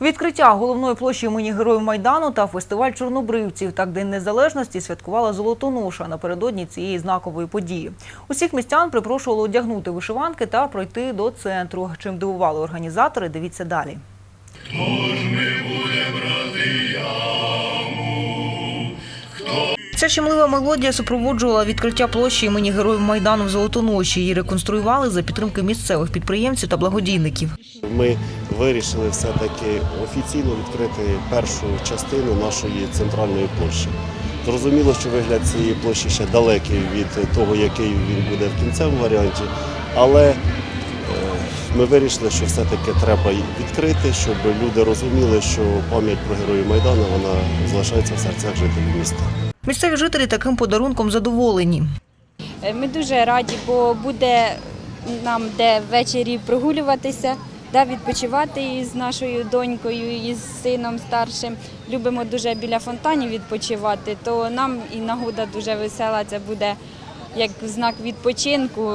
Відкриття головної площі імені Героїв Майдану та фестиваль чорнобривців. Так День Незалежності святкувала Золотоноша напередодні цієї знакової події. Усіх містян припрошували одягнути вишиванки та пройти до центру. Чим дивували організатори, дивіться далі. Ця щемлива мелодія супроводжувала відкриття площі імені Героїв Майдану в Золотоноші. Її реконструювали за підтримки місцевих підприємців та благодійників. Ми вирішили все-таки офіційно відкрити першу частину нашої центральної площі. Зрозуміло, що вигляд цієї площі ще далекий від того, який він буде в кінцевому варіанті, але е, ми вирішили, що все-таки треба відкрити, щоб люди розуміли, що пам'ять про героїв Майдану вона залишається в серцях жителів міста. Місцеві жителі таким подарунком задоволені. Е, Ми дуже раді, бо буде нам де ввечері прогулюватися, де відпочивати із нашою донькою, із сином старшим. Любимо дуже біля фонтанів відпочивати, то нам і нагода дуже весела. Це буде як знак відпочинку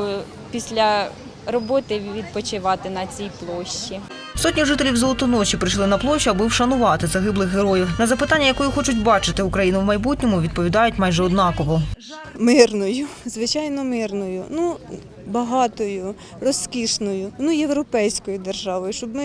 після роботи відпочивати на цій площі. Сотні жителів Золотоночі прийшли на площу, аби вшанувати загиблих героїв. На запитання, якою хочуть бачити Україну в майбутньому, відповідають майже однаково. Мирною, звичайно, мирною, ну багатою, розкішною, ну європейською державою, щоб ми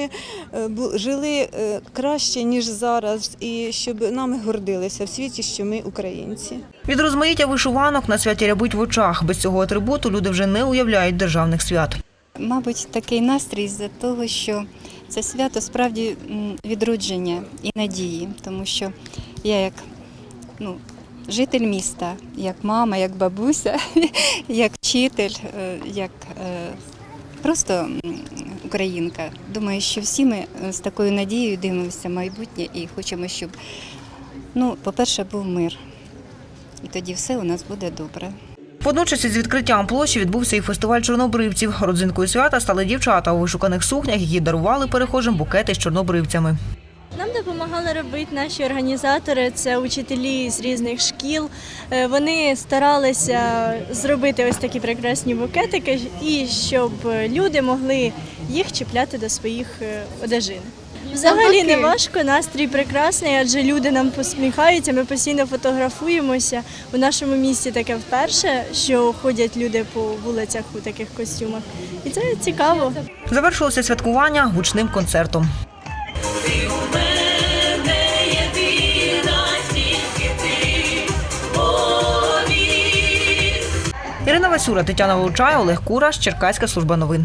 е, жили е, краще ніж зараз, і щоб нами гордилися в світі, що ми українці. Від розмаїття вишиванок на святі рябуть в очах. Без цього атрибуту люди вже не уявляють державних свят. Мабуть, такий настрій з-за того, що це свято справді відродження і надії, тому що я як ну, житель міста, як мама, як бабуся, як вчитель, е, як е, просто українка. Думаю, що всі ми е, з такою надією дивимося майбутнє і хочемо, щоб, ну, по-перше, був мир. І тоді все у нас буде добре. Водночас із відкриттям площі відбувся і фестиваль чорнобривців. Родзинкою свята стали дівчата у вишуканих сукнях, які дарували перехожим букети з чорнобривцями. Нам допомагали робити наші організатори, це учителі з різних шкіл. Е, Вони старалися зробити ось такі прекрасні букетики, і щоб люди могли їх чіпляти до своїх е, одежин. Взагалі не важко, настрій прекрасний, адже люди нам посміхаються, ми постійно фотографуємося. У нашому місті таке вперше, що ходять люди по вулицях у таких костюмах. І це цікаво. Завершилося святкування гучним концертом. Ірина Васюра, Тетяна Волчай, Олег Кураш, Черкаська служба новин.